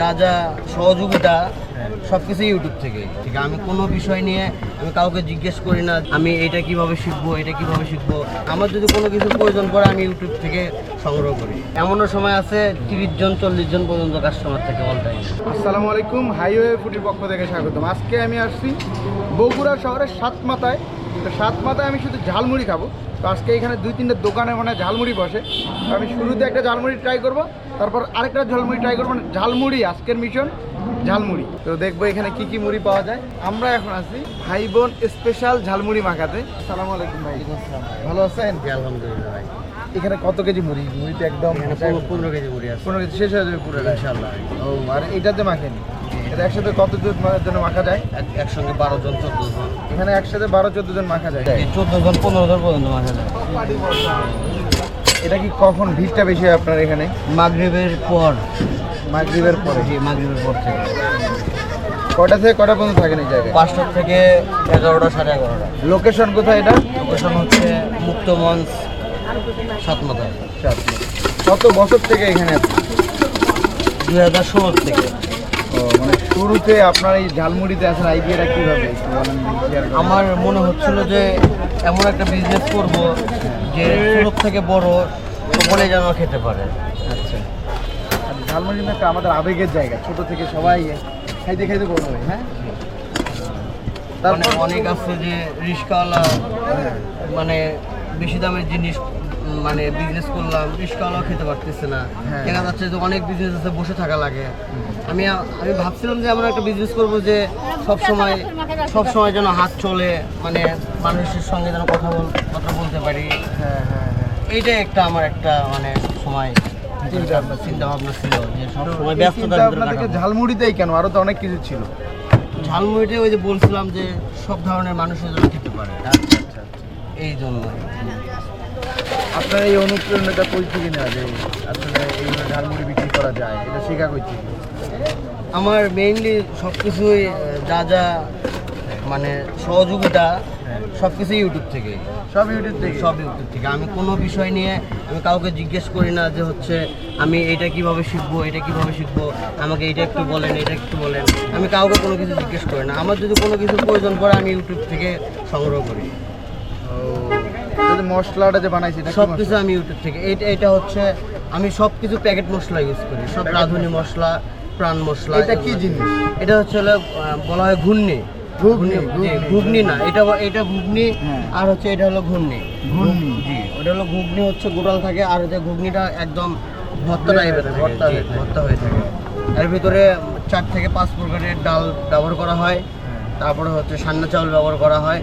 যা যা সহযোগিতা সব কিছু ইউটিউব থেকে ঠিক? আমি কোনো বিষয় নিয়ে আমি কাউকে জিজ্ঞেস করি না, আমি এটা কীভাবে শিখব, এটা কীভাবে শিখব। আমার যদি কোনো কিছু প্রয়োজন পড়ে, আমি ইউটিউব থেকে সংগ্রহ করি। এমনও সময় আছে তিরিশ জন, চল্লিশ জন পর্যন্ত কাস্টমার থেকে অল টাইম আসসালামু আলাইকুম হাইওয়ে ফুটির পক্ষ থেকে স্বাগতম। আজকে আমি আসছি বগুড়া শহরের সাতমাথায়। তো সাত মাথায় আমি শুধু ঝালমুড়ি খাব। তো আজকে এখানে দুই তিনটে দোকানে মানে ঝালমুড়ি বসে। আমি শুরুতে একটা ঝালমুড়ি ট্রাই করব তারপর আরেকটা ঝালমুড়ি ট্রাই করব মানে ঝালমুড়ি আজকের মিশন ঝালমুড়ি। তো দেখব এখানে কি কি মুড়ি পাওয়া যায়। আমরা এখন আছি ভাই বোন স্পেশাল ঝালমুড়ি মাখাতে। আসসালামু আলাইকুম ভাই। ভালো আছেন? আলহামদুলিল্লাহ ভাই। এখানে কত কেজি মুড়ি? মুড়িতে একদম পনেরো কেজি মুড়ি আছে। পনেরো কেজি শেষ হয়ে যাবে পুরো। ইনশাল্লাহ ও আর এটাতে মাখেন? এটা একসাথে কত জন জন্য মাখা যায়? এক- একসঙ্গে বারো জন চোদ্দ জন। এখানে একসাথে বারো চোদ্দ জন মাখা যায়? চোদ্দ জন পনেরো জন পর্যন্ত মাখা যায়। এটা কি কখন ভিড়টা বেশি হয় আপনার এখানে? মাগরিবের পর। মাগরিবের পরে। জি মাগরিবের পর থেকে। কটা থেকে কটা পর্যন্ত থাকেন এই জায়গায়? পাঁচটা থেকে এগারোটা সাড়ে এগারোটা। লোকেশন কোথায় এটা? লোকেশন হচ্ছে মুক্ত মঞ্চ সাতমাথা কত বছর থেকে এখানে? দুই হাজার ষোলো থেকে। মানে শুরুতে আপনার এই ঝালমুড়িতে আছেন আইডিয়াটা কীভাবে। আমার মনে হচ্ছিল যে এমন একটা বিজনেস করব যে ছোট থেকে বড় সকলে যেন খেতে পারে। আচ্ছা। আর ঝালমুড়ি কিন্তু একটা আমাদের আবেগের জায়গা ছোট থেকে সবাই খাইতে খাইতে বড় হয় হ্যাঁ? তারপর অনেক আছে যে রিস্কাওয়ালা মানে বেশি দামের জিনিস মানে বিজনেস করলাম রিস্কাওয়ালাও খেতে পারতেছে না। হ্যাঁ। দেখা যাচ্ছে যে অনেক বিজনেস আছে বসে থাকা লাগে। আমি আমি ভাবছিলাম যে এমন একটা বিজনেস করব যে সব সময় সব সময় যেন হাত চলে মানে মানুষের সঙ্গে যেন কথা বল কথা বলতে পারি। হ্যাঁ হ্যাঁ হ্যাঁ। এইটাই একটা আমার একটা মানে সময়। চিন্তা ভাবনা। ছিল। যে সব সময় ব্যস্ততার ভিতরে। ঝালমুড়িতেই কেন? আরও তো অনেক কিছু ছিল। ঝালমুড়িতে ওই যে বলছিলাম যে সব ধরনের মানুষের জন্য খেতে পারে। আচ্ছা আচ্ছা। এই জন্য। আপনার এই অনুপ্রেরণাটা কই থেকে নেওয়া যায়? আসলে এইভাবে ঝালমুড়ি বিক্রি করা যায় এটা শেখা কই থেকে? আমার মেইনলি সব কিছুই যা যা মানে সহযোগিতা সব কিছুই ইউটিউব থেকে। সব ইউটিউব থেকে? সব ইউটিউব থেকে। আমি কোনো বিষয় নিয়ে আমি কাউকে জিজ্ঞেস করি না যে হচ্ছে আমি এটা কীভাবে শিখব এটা কীভাবে শিখব আমাকে এটা একটু বলেন এটা একটু বলেন। আমি কাউকে কোনো কিছু জিজ্ঞেস করি না। আমার যদি কোনো কিছু প্রয়োজন পড়ে আমি ইউটিউব থেকে সংগ্রহ করি। ও এই যে মশলাটা যে বানাইছি এটা সব কিছু আমি ইউটিউব থেকে এটা এটা হচ্ছে আমি সব কিছু প্যাকেট মশলা ইউজ করি। সব রাঁধুনি মশলা। প্রাণ মশলা এটা কি জিনিস? এটা হচ্ছে হলো, আহ, বলা হয় ঘুগনি। ঘুগনি, ঘুগনি। ঘুগনি। না এটা এটা ঘুগনি হ্যাঁ। আর হচ্ছে এটা হলো ঘুগনি। ঘুগনি। জি। ওটা হলো ঘুগনি হচ্ছে গোটাল থাকে আর হচ্ছে ঘুগনিটা একদম ভর্তা টাইপের থাকে। ভর্তা জি, হয়ে থাকে। ভর্তা হয়ে থাকে। এর ভিতরে চার থেকে পাঁচ প্রকারের ডাল ব্যবহার করা হয়। তারপরে হচ্ছে সান্না চাউল ব্যবহার করা হয়।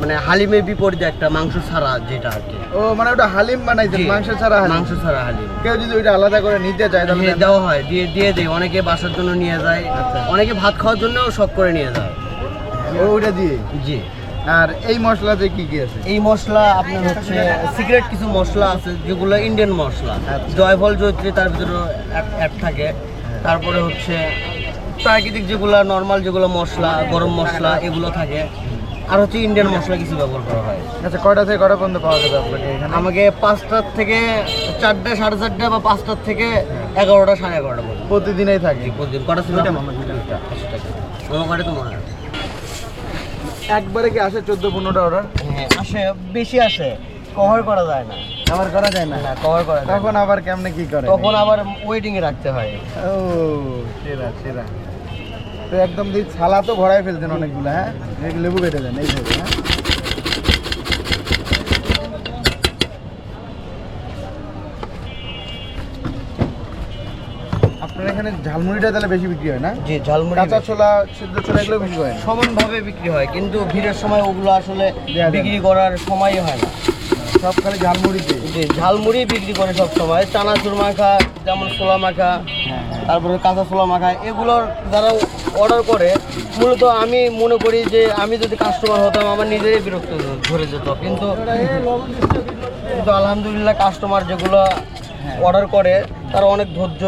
মানে হালিমের বিপরীতে একটা মাংস ছাড়া যেটা আর কি। ও মানে ওটা হালিম বানাইছেন মাংস ছাড়া হালিম। মাংস ছাড়া হালিম। কেউ যদি ওইটা আলাদা করে নিতে চায় তাহলে দেওয়া হয় দিয়ে দিয়ে দেয় অনেকে বাসার জন্য নিয়ে যায়। আচ্ছা। অনেকে ভাত খাওয়ার জন্যও শখ করে নিয়ে যায়। ওইটা দিয়ে? জি। আর এই মশলাতে কি কি আছে? এই মশলা আপনার হচ্ছে সিক্রেট কিছু মশলা আছে যেগুলো ইন্ডিয়ান মশলা। আচ্ছা। জয়ফল জয়ত্রী তার ভিতরে অ্যাড থাকে। তারপরে হচ্ছে প্রাকৃতিক যেগুলো নর্মাল যেগুলো মশলা গরম মশলা এগুলো থাকে। আর হচ্ছে ইন্ডিয়ান মশলা কিছু ব্যবহার করা হয়। আচ্ছা কয়টা থেকে কয়টা পর্যন্ত পাওয়া যাবে আপনাকে এখানে? আমাকে পাঁচটার থেকে চারটে সাড়ে চারটে বা পাঁচটার থেকে এগারোটা সাড়ে এগারোটা পর্যন্ত। প্রতিদিনই থাকে? প্রতিদিন। কটা ছিল? আমার কাটে তো মনে হয়। একবারে কি আসে চোদ্দ পনেরোটা অর্ডার হ্যাঁ আসে বেশি আসে। কভার করা যায় না। আবার করা যায় না? না কভার করা তখন আবার কেমনে কি করে? তখন আবার ওয়েটিং এ রাখতে হয়। ও সেরা সেরা। তো একদম দিয়ে ছালা তো ভরাই ফেলছেন অনেকগুলো হ্যাঁ? লেবু কেটে দেন এইভাবে হ্যাঁ? আপনার এখানে ঝালমুড়িটা তাহলে বেশি বিক্রি হয় না? জি ঝালমুড়ি কাঁচা ছোলা সিদ্ধ ছোলা এগুলো বেশি হয় সমানভাবে বিক্রি হয় কিন্তু ভিড়ের সময় ওগুলো আসলে। বিক্রি করার সময়ই হয় না। সব খালি ঝালমুড়িতে? জি ঝালমুড়ি বিক্রি করে সব সময়। চানাচুর মাখা যেমন ছোলা মাখা হ্যাঁ হ্যাঁ। তারপরে কাঁচা ছোলা মাখা এগুলোর যারা অর্ডার করে মূলত আমি মনে করি যে আমি যদি কাস্টমার হতাম আমার নিজেরই বিরক্ত ধরে যেত। কিন্তু কিন্তু আলহামদুলিল্লাহ কাস্টমার যেগুলো অর্ডার করে তারা অনেক ধৈর্য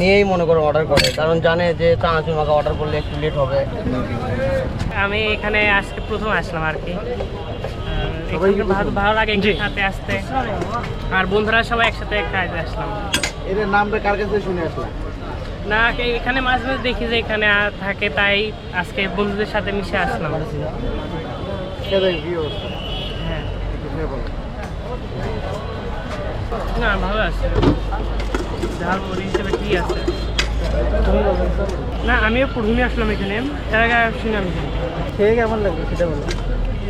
নিয়েই মনে করে অর্ডার করে। কারণ জানে যে চানাচুর মাখা অর্ডার করলে একটু লেট হবে। আমি এখানে আজকে প্রথম আসলাম আর কি। ভালো লাগে একসাথে আসতে। আর বন্ধুরা সবাই একসাথে কাজে আসলাম। এটার নামটা কার কাছে শুনে আসলাম? না এখানে মাঝে মাঝে দেখি যে এখানে থাকে তাই আজকে বন্ধুদের সাথে মিশে আসলাম। খেয়ে কি হ্যাঁ। খেয়ে। না ভালো আছে। ঝালমুড়ি হিসেবে ঠিক আছে। না আমিও প্রথমে আসলাম এখানে। তার আগে আসিনি আমি। খেয়ে কেমন লাগল সেটা বলো।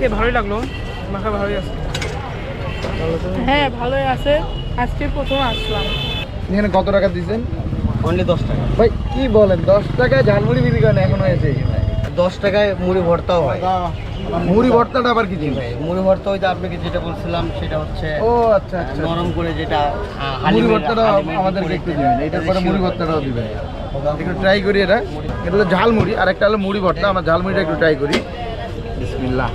এ ভালোই লাগল। মাখা ভালোই আছে। হ্যাঁ ভালোই আছে। আজকে প্রথম আসলাম। এখানে কত টাকা দিয়েছেন? অনলি দশ টাকা। ভাই কি বলেন দশ টাকায় ঝালমুড়ি বিক্রি করেন এখন হয়েছে দশ টাকায় মুড়ি ভর্তাও হয়। মুড়ি ভর্তাটা আবার কি জিনিস? ভাই মুড়ি ভর্তা ওই যে আপনাকে যেটা বলছিলাম সেটা হচ্ছে ও আচ্ছা আচ্ছা। নরম করে যেটা মুড়ি ভর্তাটা আমাদেরকে একটু দিবেন। এটার পরে মুড়ি ভর্তাটাও দিবেন। একটু ট্রাই করি এটা। এটা হলো ঝালমুড়ি আর একটা হলো মুড়ি ভর্তা। আমরা ঝালমুড়িটা একটু ট্রাই করি। বিসমিল্লাহ।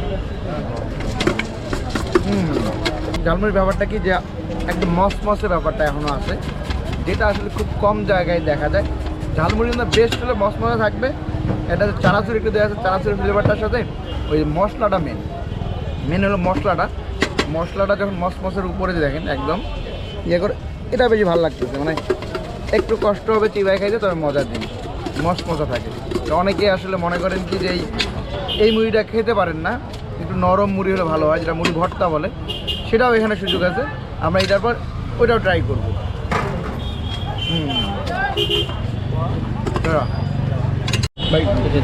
ঝালমুড়ির ব্যাপারটা কি যে একদম মস মসের ব্যাপারটা এখনও আছে। যেটা আসলে খুব কম জায়গায় দেখা যায়। ঝালমুড়ি কিন্তু বেস্ট হলে মস মশা থাকবে। এটা চানাচুর একটু দেওয়া আছে, চানাচুরের ফ্লেভারটার সাথে ওই মশলাটা মেন মেন হলো মশলাটা। মশলাটা যখন মস মসের উপরে দেখেন, একদম ইয়ে করে, এটা বেশি ভালো লাগতেছে। মানে একটু কষ্ট হবে চিবাই খাইতে, তবে মজার মস মজা থাকে। তো অনেকে আসলে মনে করেন কি যে এই এই মুড়িটা খেতে পারেন না। একটু নরম মুড়ি হলে ভালো হয়, যেটা মুড়ি ভর্তা বলে। সেটাও এখানে সুযোগ আছে। আমরা এটার পর ওইটাও ট্রাই করব।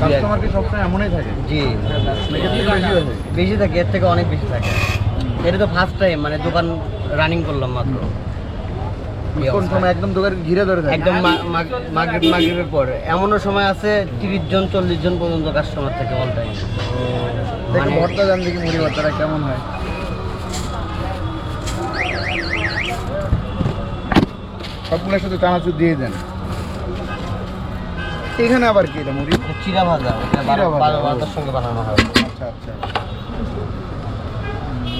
কাস্টমার কি সবসময় এমনই থাকে জি নাকি এর থেকে বেশি থাকে এর থেকে অনেক বেশি থাকে। এটা তো ফার্স্ট টাইম মানে দোকান রানিং করলাম মাত্র। কোন সময় একদম দোকান ঘিরে ধরে থাকে? একদম পর। এমনও সময় আছে তিরিশ জন চল্লিশ জন পর্যন্ত কাস্টমার থাকে অল টাইম মানে- ভর্তা জান দেখি মুড়ি ভর্তাটা কেমন হয়। সবগুলোর সাথে চানাচুর দিয়ে দেন। এখানে আবার কি এটা মুড়ি? চিরা ভাজা। ভাজার সঙ্গে বানানো হয়। আচ্ছা আচ্ছা।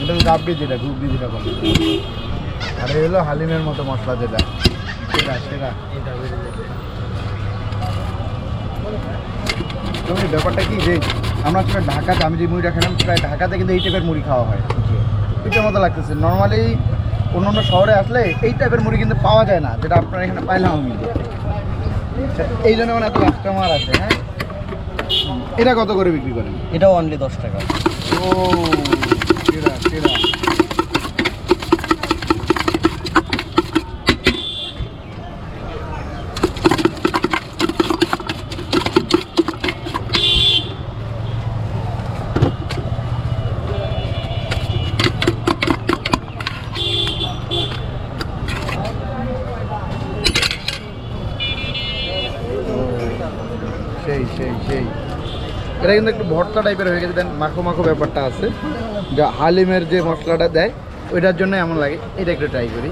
এটা গাবড়ি যেটা ঘুগনি যেটা বলে। আর এই হলো হালিমের মতো মশলা যেটা। সেটা সেটা। তুমি ব্যাপারটা কি যে আমরা আসলে ঢাকাতে আমি যে মুড়িটা খেলাম প্রায় ঢাকাতে কিন্তু এই টাইপের মুড়ি খাওয়া হয়। এটা মতো লাগতেছে। নর্মালি অন্য অন্য শহরে আসলে এই টাইপের মুড়ি কিন্তু পাওয়া যায় না যেটা আপনার এখানে পাইলাম আমি। আচ্ছা, এই জন্য মানে এত কাস্টমার আছে হ্যাঁ? এটা কত করে বিক্রি করেন? এটাও অনলি দশ টাকা। ও সেরা সেরা সেই সেই সেই এটা কিন্তু একটু ভর্তা টাইপের হয়ে গেছে। দেন মাখো মাখো ব্যাপারটা আছে। যা হালিমের যে মশলাটা দেয়, ওইটার জন্য এমন লাগে। এটা একটু ট্রাই করি।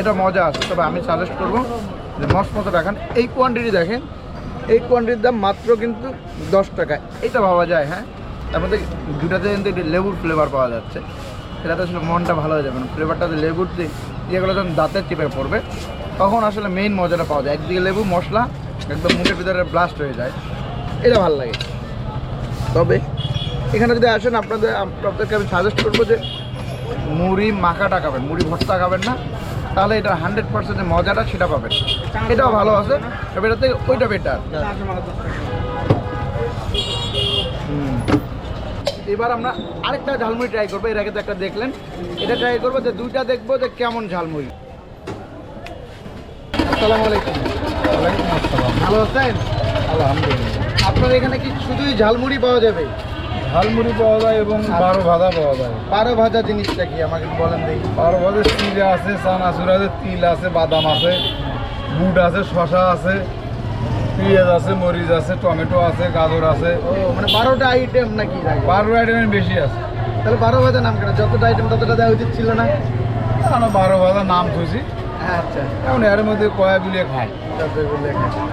এটা মজা আছে। তবে আমি সাজেস্ট করব যে মস মতো রাখান এই কোয়ান্টিটি দেখেন, এই কোয়ান্টিটির দাম মাত্র কিন্তু দশ টাকা। এটা ভাবা যায় হ্যাঁ? তার মধ্যে দুটাতে কিন্তু লেবুর ফ্লেভার পাওয়া যাচ্ছে। সেটাতে আসলে মনটা ভালো হয়ে যাবে ফ্লেভারটাতে লেবুর যে ইয়েগুলো যখন দাঁতের টিপে পড়বে, তখন আসলে মেইন মজাটা পাওয়া যায়। একদিকে লেবু, মশলা, একদম মুখের ভিতরে ব্লাস্ট হয়ে যায়। এটা ভালো লাগে। তবে এখানে যদি আসেন, আপনাদের, আপনাদেরকে আমি সাজেস্ট করব যে মুড়ি মাখাটা খাবেন, মুড়ি ভর্তা খাবেন না। তাহলে এটা হান্ড্রেড পার্সেন্টের মজাটা সেটা পাবেন। এটাও ভালো আছে, তবে এটাতে ওইটা বেটার এবার আমরা আরেকটা ঝালমুড়ি ট্রাই করব। এর আগে তো একটা দেখলেন। এটা ট্রাই করব যে দুইটা দেখব যে কেমন ঝালমুড়ি। আসসালামু আলাইকুম। ভালো আছেন? আলহামদুলিল্লাহ। আপনার এখানে কি শুধুই ঝালমুড়ি পাওয়া যাবে? ঝালমুড়ি পাওয়া যায় এবং বারো ভাজা পাওয়া যায়। বারো ভাজা জিনিসটা কি? আমাকে বলেন দেখি। বারো ভাজা তিল আছে চানাচুর আছে তিল আছে বাদাম আছে বুট আছে শশা আছে। পেঁয়াজ আছে মরিচ আছে টমেটো আছে গাজর আছে। ও মানে বারোটা আইটেম নাকি? বারো আইটেমের বেশি আছে। তাহলে বারো ভাজা নাম কেন? যতটা আইটেম ততটা দেওয়া উচিত ছিল না? আমরা বারো ভাজা নাম খুঁজি আচ্ছা। এখন এর মধ্যে কয়া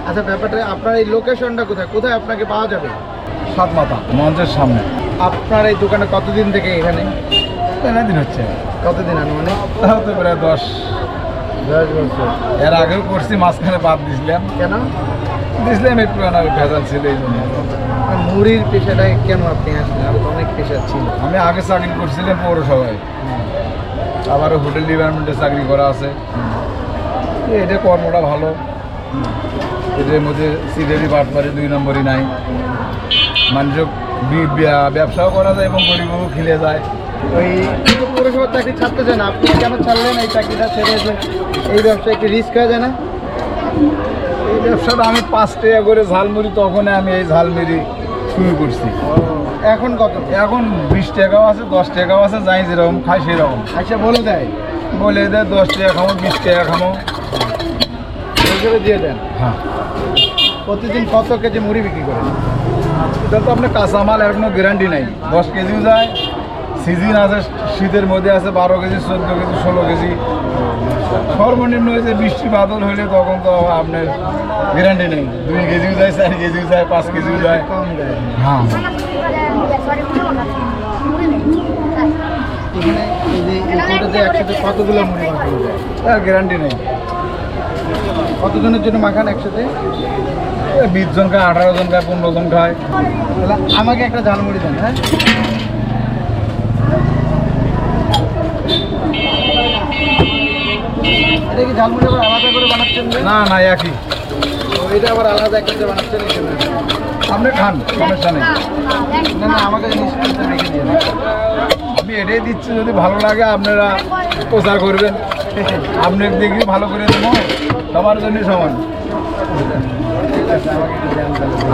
আচ্ছা ব্যাপারটা আপনার এই লোকেশনটা কোথায়? কোথায় আপনাকে পাওয়া যাবে? সাত মাথা মঞ্চের সামনে। আপনার এই দোকানে কতদিন থেকে এখানে দিন হচ্ছে। কতদিন আনুমানিক? তাও তো প্রায় দশ এর আগেও করছি মাঝখানে বাদ দিছিলাম। কেন? দিছিলাম একটু ভেজাল ছিল এই জন্য। মুড়ির পেশাটায় কেন আপনি আসলেন? আর অনেক পেশা ছিল। আমি আগে চাকরি করছিলাম পৌরসভায়। আবার হোটেল ডিপার্টমেন্টে চাকরি করা আছে। এটা কর্মটা ভালো। এদের মধ্যে সিটারি বাটপারি দুই নম্বরই নাই। মানুষ বি- ব্যবসাও করা যায় এবং গরিবও খেলে যায়। ওই পৌরসভার চাকরি ছাড়তে চান আপনি কেন ছাড়লেন? এই চাকরিটা ছেড়ে যে এই ব্যবসা একটু রিস্ক হয়ে যায় না? এই ব্যবসাটা আমি পাঁচ টাকা করে ঝালমুড়ি তখন আমি এই ঝালমুড়ি শুরু করছি। এখন কত? এখন বিশ টাকাও আছে দশ টাকাও আছে যাই যেরকম খাই সেরকম। আচ্ছা বলে দেয়। বলে দেয় দশ টাকা খামো বিশ টাকা খামো। হিসেবে দিয়ে দেন? হ্যাঁ। প্রতিদিন কত কেজি মুড়ি বিক্রি করেন? এটা তো আপনার কাঁচামাল কোনো গ্যারান্টি নাই। দশ কেজিও যায় সিজন আছে শীতের মধ্যে আছে বারো কেজি চোদ্দ কেজি ষোলো কেজি। সর্বনিম্ন হয়েছে বৃষ্টি বাদল হলে তখন তো আপনার গ্যারান্টি নেই। দুই কেজিও যায় চার কেজিও যায় পাঁচ কেজিও যায়। হ্যাঁ। কতগুলো তার গ্যারান্টি নেই। কতজনের জন্য মাখান একসাথে? বিশ জন খায় আঠারো জন খায় পনেরো জন খায়। আমাকে একটা ঝালমুড়ি দেন হ্যাঁ? এটা কি ঝালমুড়ি আবার আলাদা করে বানাচ্ছেন না না একই। এটা আবার আলাদা একটা বানাচ্ছেন। আপনি খান সমস্যা নেই না না আমাকে নিশ্চিত রেখে দিয়ে আমি এটাই দিচ্ছি যদি ভালো লাগে আপনারা প্রচার করবেন। আপনি দেখি ভালো করে দেবো সবার জন্য সমান।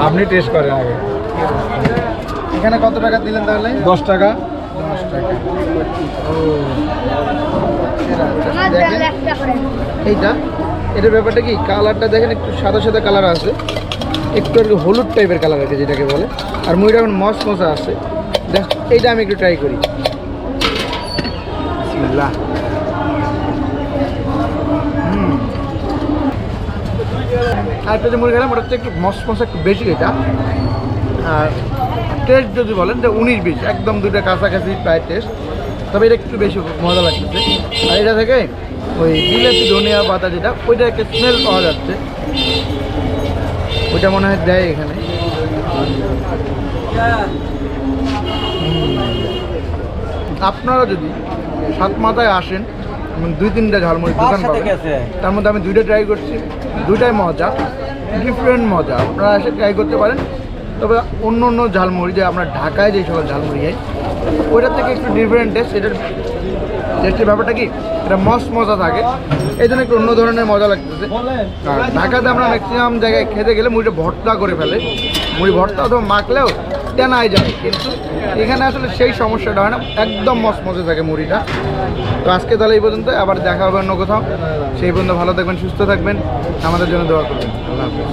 আপনি টেস্ট করেন আগে। এখানে কত টাকা দিলেন তাহলে? দশ টাকা। দশ টাকা দেখেন এইটা? এটার ব্যাপারটা কি? কালারটা দেখেন একটু সাদা সাদা কালার আছে। একটু আর কি হলুদ টাইপের কালার আছে যেটাকে বলে। আর মুড়িটা এখন মস মশা আছে। দেখ এইটা আমি একটু ট্রাই করি। আর একটা যে মুড়ি খেলাম ওটা হচ্ছে একটু মস মশা একটু বেশি এটা। আর টেস্ট যদি বলেন যে উনিশ বিশ একদম দুটো কাছাকাছি প্রায় টেস্ট তবে এটা একটু বেশি মজা লাগতেছে। আর এটা থেকে ওই বিলেতি ধনিয়া পাতা যেটা ওইটা একটা স্মেল পাওয়া যাচ্ছে। ওইটা মনে হয় দেয় এখানে। আপনারা যদি সাত মাথায় আসেন এবং দুই তিনটা ঝালমুড়ির দোকান পাবেন তার মধ্যে আমি দুইটা ট্রাই করছি। দুইটাই মজা ডিফারেন্ট মজা। আপনারা এসে ট্রাই করতে পারেন। তবে অন্য অন্য ঝালমুড়ি, যে আমরা ঢাকায় যে সকল ঝালমুড়ি খাই, ওইটার থেকে একটু ডিফারেন্ট টেস্ট এটার টেস্টের ব্যাপারটা কি? এটা মস্ত মজা থাকে। এই জন্য একটু অন্য ধরনের মজা লাগতেছে। ঢাকাতে আমরা ম্যাক্সিমাম জায়গায় খেতে গেলে মুড়িটা ভর্তা করে ফেলে। মুড়ি ভর্তা অথবা মাখলেও টেনায় যায়। কিন্তু এখানে আসলে সেই সমস্যাটা হয় না, একদম মস্ত মজা থাকে মুড়িটা। তো আজকে তাহলে এই পর্যন্ত, আবার দেখা হবে অন্য কোথাও। সেই পর্যন্ত ভালো থাকবেন, সুস্থ থাকবেন। আমাদের জন্য দোয়া করবেন। আল্লাহ হাফেজ।